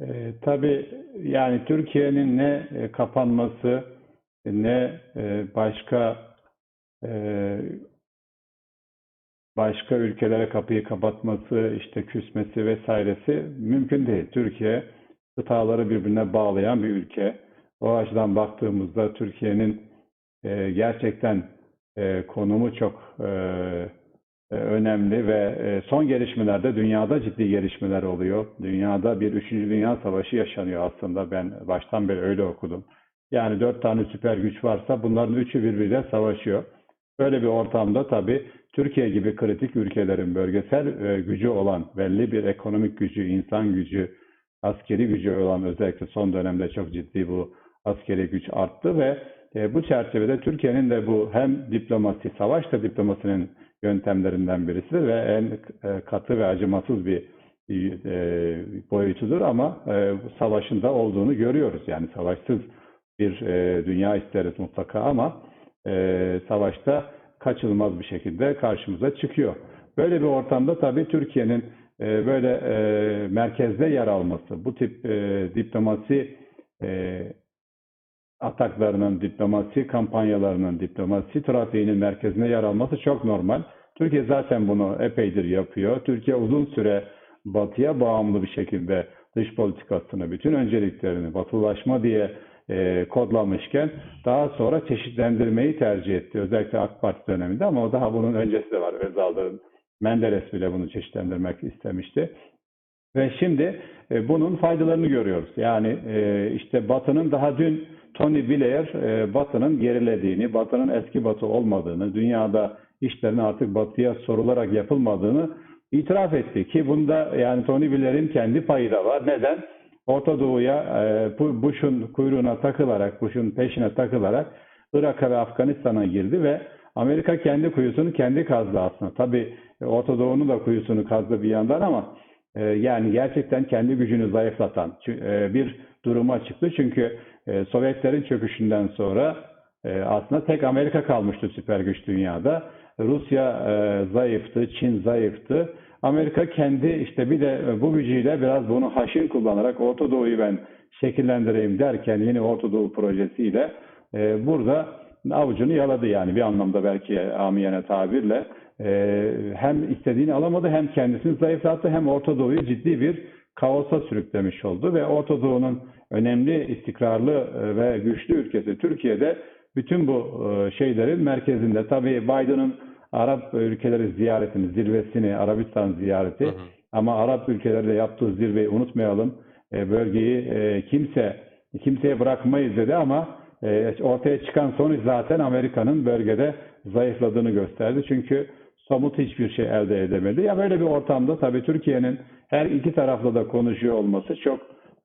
E, tabii yani Türkiye'nin ne e, kapanması ne e, başka e, başka ülkelere kapıyı kapatması, işte küsmesi vesairesi mümkün değil. Türkiye kıtaları birbirine bağlayan bir ülke. O açıdan baktığımızda Türkiye'nin e, gerçekten e, konumu çok e, önemli ve e, son gelişmelerde dünyada ciddi gelişmeler oluyor. Dünyada bir 3. Dünya Savaşı yaşanıyor aslında. Ben baştan beri öyle okudum. Yani dört tane süper güç varsa bunların üçü birbiriyle savaşıyor. Böyle bir ortamda tabii Türkiye gibi kritik ülkelerin bölgesel e, gücü olan, belli bir ekonomik gücü, insan gücü, askeri gücü olan özellikle son dönemde çok ciddi bu askeri güç arttı ve e, bu çerçevede Türkiye'nin de bu hem diplomasi, savaş da diplomasinin yöntemlerinden birisidir ve en e, katı ve acımasız bir e, boyutudur ama e, savaşın olduğunu görüyoruz. Yani savaşsız bir e, dünya isteriz mutlaka ama e, savaşta kaçınılmaz bir şekilde karşımıza çıkıyor. Böyle bir ortamda tabii Türkiye'nin e, böyle e, merkezde yer alması, bu tip e, diplomasi e, ataklarının, diplomasi kampanyalarının, diplomasi trafiğinin merkezine yer alması çok normal. Türkiye zaten bunu epeydir yapıyor. Türkiye uzun süre batıya bağımlı bir şekilde dış politikasını, bütün önceliklerini batılaşma diye e, kodlamışken daha sonra çeşitlendirmeyi tercih etti. Özellikle AK Parti döneminde ama o daha bunun öncesi de var. Özal'ın Menderes bile bunu çeşitlendirmek istemişti. Ve şimdi e, bunun faydalarını görüyoruz. Yani e, işte Batı'nın daha dün Tony Blair e, Batı'nın gerilediğini, Batı'nın eski Batı olmadığını, dünyada işlerin artık Batı'ya sorularak yapılmadığını itiraf etti. Ki bunda yani Tony Blair'in kendi payı da var. Neden? Orta Doğu'ya e, Bush'un kuyruğuna takılarak, Bush'un peşine takılarak Irak'a ve Afganistan'a girdi ve Amerika kendi kuyusunu kendi kazdı aslında. Tabii Orta Doğu'nun da kuyusunu kazdı bir yandan ama e, yani gerçekten kendi gücünü zayıflatan e, bir duruma çıktı. Çünkü e, Sovyetlerin çöküşünden sonra e, aslında tek Amerika kalmıştı süper güç dünyada. Rusya zayıftı, Çin zayıftı. Amerika kendi işte bir de bu gücüyle biraz bunu haşin kullanarak Orta Doğu'yu ben şekillendireyim derken yeni Orta Doğu projesiyle burada avucunu yaladı yani bir anlamda belki amiyane tabirle hem istediğini alamadı hem kendisini zayıflattı hem Orta Doğu'yu ciddi bir kaosa sürüklemiş oldu ve Orta Doğu'nun önemli istikrarlı e, ve güçlü ülkesi Türkiye'de bütün bu e, şeylerin merkezinde tabii Biden'ın Arap ülkeleri ziyaretini, zirvesini, Arabistan ziyareti Hı hı. ama Arap ülkelerle yaptığı zirveyi unutmayalım. E, bölgeyi kimse kimseye bırakmayız dedi ama ortaya çıkan sonuç zaten Amerika'nın bölgede zayıfladığını gösterdi. Çünkü somut hiçbir şey elde edemedi. Ya böyle bir ortamda tabii Türkiye'nin her iki tarafla da konuşuyor olması çok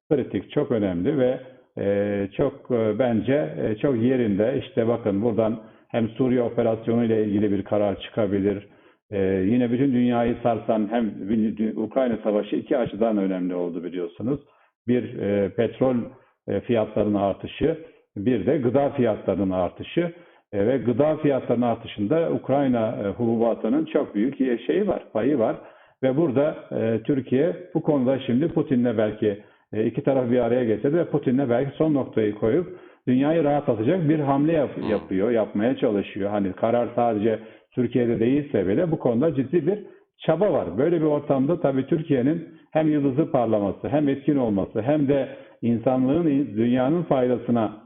kritik, çok önemli ve e, çok e, bence e, çok yerinde. İşte bakın buradan hem Suriye operasyonu ile ilgili bir karar çıkabilir. E, yine bütün dünyayı sarsan hem Ukrayna Savaşı iki açıdan önemli oldu biliyorsunuz. Bir e, petrol e, fiyatlarının artışı, bir de gıda fiyatlarının artışı. E, ve gıda fiyatlarının artışında Ukrayna e, hububatının çok büyük şeyi var, payı var. Ve burada e, Türkiye bu konuda şimdi Putin'le belki e, iki taraf bir araya getirdi ve Putin'le belki son noktayı koyup dünyayı rahatlatacak bir hamle yap- yapıyor, yapmaya çalışıyor. Hani karar sadece Türkiye'de değilse bile bu konuda ciddi bir çaba var. Böyle bir ortamda tabii Türkiye'nin hem yıldızı parlaması, hem etkin olması, hem de insanlığın, dünyanın faydasına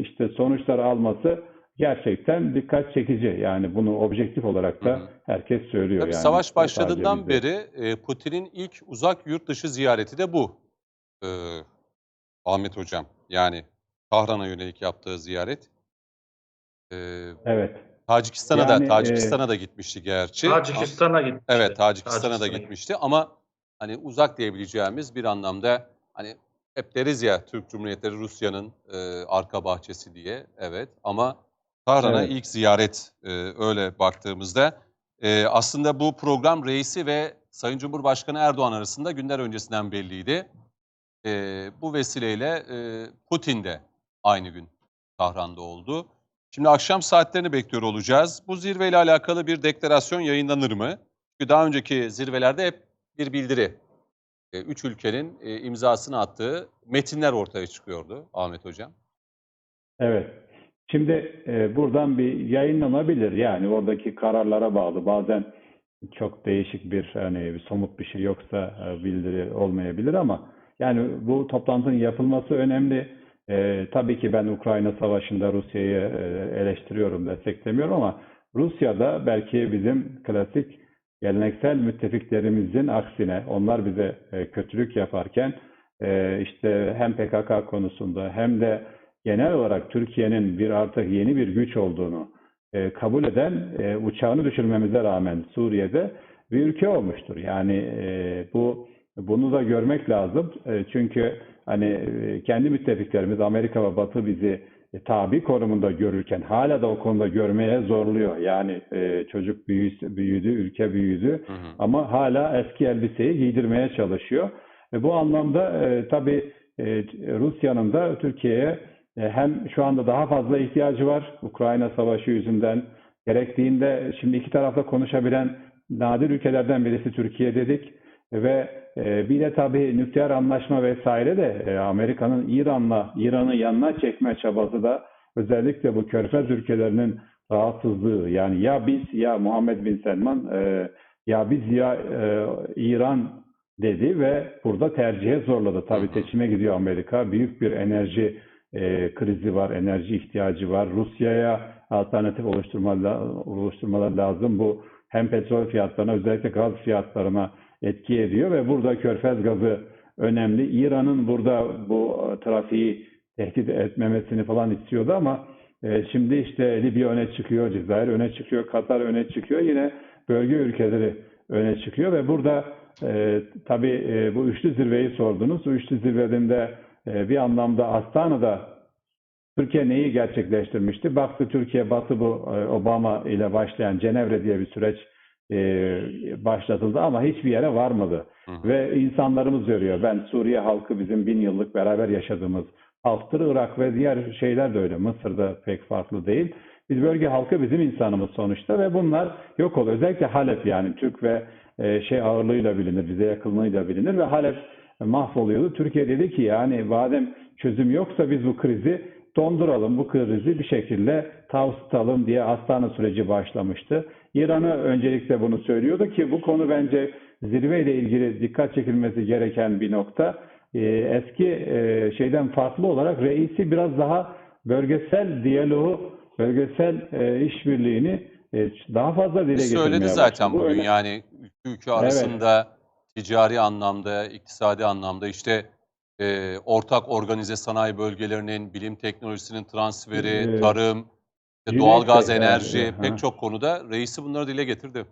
işte sonuçlar alması gerçekten dikkat çekici. Yani bunu objektif olarak da herkes söylüyor. Tabii yani savaş başladığından beri e, Putin'in ilk uzak yurt dışı ziyareti de bu. Ee, Ahmet Hocam. Yani Tahran'a yönelik yaptığı ziyaret. Ee, Evet. Tacikistan'a da Yani, e, Tacikistan'a da gitmişti gerçi. Tacikistan'a gitmişti. Evet, Tacikistan'a da Tacikistan'a gitmişti ama hani uzak diyebileceğimiz bir anlamda hani hep deriz ya Türk Cumhuriyetleri Rusya'nın e, arka bahçesi diye. Evet ama Tahran'a Evet. ilk ziyaret e, öyle baktığımızda e, aslında bu program reisi ve Sayın Cumhurbaşkanı Erdoğan arasında günler öncesinden belliydi. E, bu vesileyle e, Putin de aynı gün Tahran'da oldu. Şimdi akşam saatlerini bekliyor olacağız. Bu zirveyle alakalı bir deklarasyon yayınlanır mı? Çünkü daha önceki zirvelerde hep bir bildiri üç ülkenin e, imzasını attığı metinler ortaya çıkıyordu Ahmet Hocam. Evet. Şimdi e, buradan bir yayınlanabilir. Yani oradaki kararlara bağlı. Bazen çok değişik bir hani bir somut bir şey yoksa e, bildiri olmayabilir ama yani bu toplantının yapılması önemli. E, tabii ki ben Ukrayna Savaşı'nda Rusya'yı e, eleştiriyorum, desteklemiyorum ama Rusya'da belki bizim klasik geleneksel müttefiklerimizin aksine onlar bize e, kötülük yaparken e, işte hem PKK konusunda hem de genel olarak Türkiye'nin bir artık yeni bir güç olduğunu e, kabul eden uçağını düşürmemize rağmen Suriye'de bir ülke olmuştur. Yani bu bunu da görmek lazım. Çünkü hani kendi müttefiklerimiz Amerika ve Batı bizi e, tabi konumunda görürken hala da o konuda görmeye zorluyor. Yani e, çocuk büyüsü, büyüdü, ülke büyüdü Hı hı. ama hala eski elbiseyi giydirmeye çalışıyor. E, bu anlamda e, tabii e, Rusya'nın da Türkiye'ye e, hem şu anda daha fazla ihtiyacı var Ukrayna Savaşı yüzünden. Gerektiğinde şimdi iki tarafta konuşabilen nadir ülkelerden birisi Türkiye dedik ve e, bir de tabii nükleer anlaşma vesaire de e, Amerika'nın İran'la İran'ı yanına çekme çabası da özellikle bu Körfez ülkelerinin rahatsızlığı yani ya biz ya Muhammed Bin Selman e, ya biz ya e, İran dedi ve burada tercihe zorladı. Tabii seçime gidiyor Amerika. Büyük bir enerji e, krizi var, enerji ihtiyacı var. Rusya'ya alternatif oluşturmalar, oluşturmalar lazım. Bu hem petrol fiyatlarına özellikle gaz fiyatlarına etki ediyor ve burada körfez gazı önemli. İran'ın burada bu trafiği tehdit etmemesini falan istiyordu ama e, şimdi işte Libya öne çıkıyor, Cezayir öne çıkıyor, Katar öne çıkıyor. Yine bölge ülkeleri öne çıkıyor ve burada e, tabii e, bu üçlü zirveyi sordunuz. Bu üçlü zirvede e, bir anlamda Astana'da Türkiye neyi gerçekleştirmişti? Baktı Türkiye Batı bu e, Obama ile başlayan Cenevre diye bir süreç e, başlatıldı ama hiçbir yere varmadı. Hı. Ve insanlarımız görüyor. Ben Suriye halkı bizim bin yıllık beraber yaşadığımız halktır. Irak ve diğer şeyler de öyle. Mısır'da pek farklı değil. Biz bölge halkı bizim insanımız sonuçta ve bunlar yok oluyor. Özellikle Halep yani Türk ve e, şey ağırlığıyla bilinir, bize yakınlığıyla bilinir ve Halep mahvoluyordu. Türkiye dedi ki yani madem çözüm yoksa biz bu krizi donduralım, bu krizi bir şekilde tavsitalım diye Astana süreci başlamıştı. İran'a öncelikle bunu söylüyordu ki bu konu bence zirveyle ilgili dikkat çekilmesi gereken bir nokta. Ee, eski e, şeyden farklı olarak reisi biraz daha bölgesel diyaloğu, bölgesel e, işbirliğini e, daha fazla dile getirmeye Söyledi zaten Bu bugün öyle- yani ülke ülke arasında ticari anlamda, iktisadi anlamda işte e, ortak organize sanayi bölgelerinin, bilim teknolojisinin transferi, Evet. tarım, işte doğalgaz, evet, enerji evet, pek çok konuda reisi bunları dile getirdi.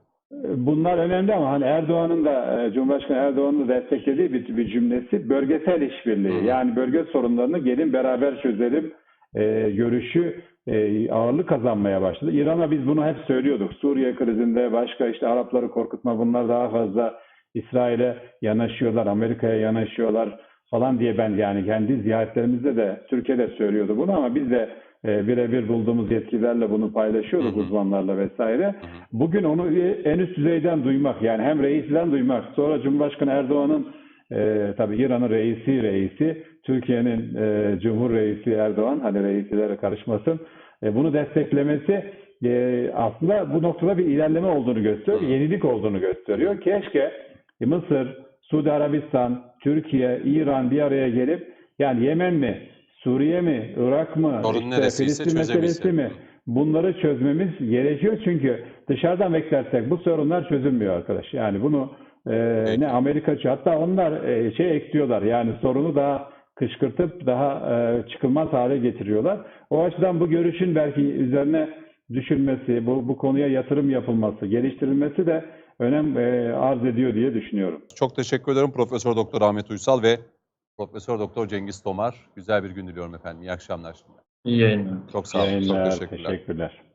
Bunlar önemli ama hani Erdoğan'ın da Cumhurbaşkanı Erdoğan'ın da desteklediği bir, bir cümlesi bölgesel işbirliği. Hı. Yani bölge sorunlarını gelin beraber çözelim e, görüşü e, ağırlık kazanmaya başladı. İran'a biz bunu hep söylüyorduk. Suriye krizinde başka işte Arapları korkutma bunlar daha fazla İsrail'e yanaşıyorlar, Amerika'ya yanaşıyorlar falan diye ben yani kendi ziyaretlerimizde de Türkiye'de söylüyordu bunu ama biz de e, birebir bulduğumuz yetkililerle bunu paylaşıyorduk Hı hı. uzmanlarla vesaire. Hı hı. Bugün onu en üst düzeyden duymak yani hem reisten duymak sonra Cumhurbaşkanı Erdoğan'ın e, tabii İran'ın reisi reisi Türkiye'nin e, Cumhur Reisi Erdoğan hani reislere karışmasın e, bunu desteklemesi e, aslında bu noktada bir ilerleme olduğunu gösteriyor, yenilik olduğunu gösteriyor. Keşke e, Mısır, Suudi Arabistan, Türkiye, İran bir araya gelip yani Yemen mi, Suriye mi, Irak mı, Sorun işte Filistin meselesi mi? Bunları çözmemiz gerekiyor çünkü dışarıdan beklersek bu sorunlar çözülmüyor arkadaş. Yani bunu e, Peki. ne Amerikacı hatta onlar e, şey ekliyorlar yani sorunu daha kışkırtıp daha e, çıkılmaz hale getiriyorlar. O açıdan bu görüşün belki üzerine düşünmesi, bu, bu konuya yatırım yapılması, geliştirilmesi de önem e, arz ediyor diye düşünüyorum. Çok teşekkür ederim Profesör Doktor Ahmet Uysal ve Profesör Doktor Cengiz Tomar. Güzel bir gün diliyorum efendim. İyi akşamlar. İyi yayınlar. Çok sağ olun. Çok teşekkürler. teşekkürler.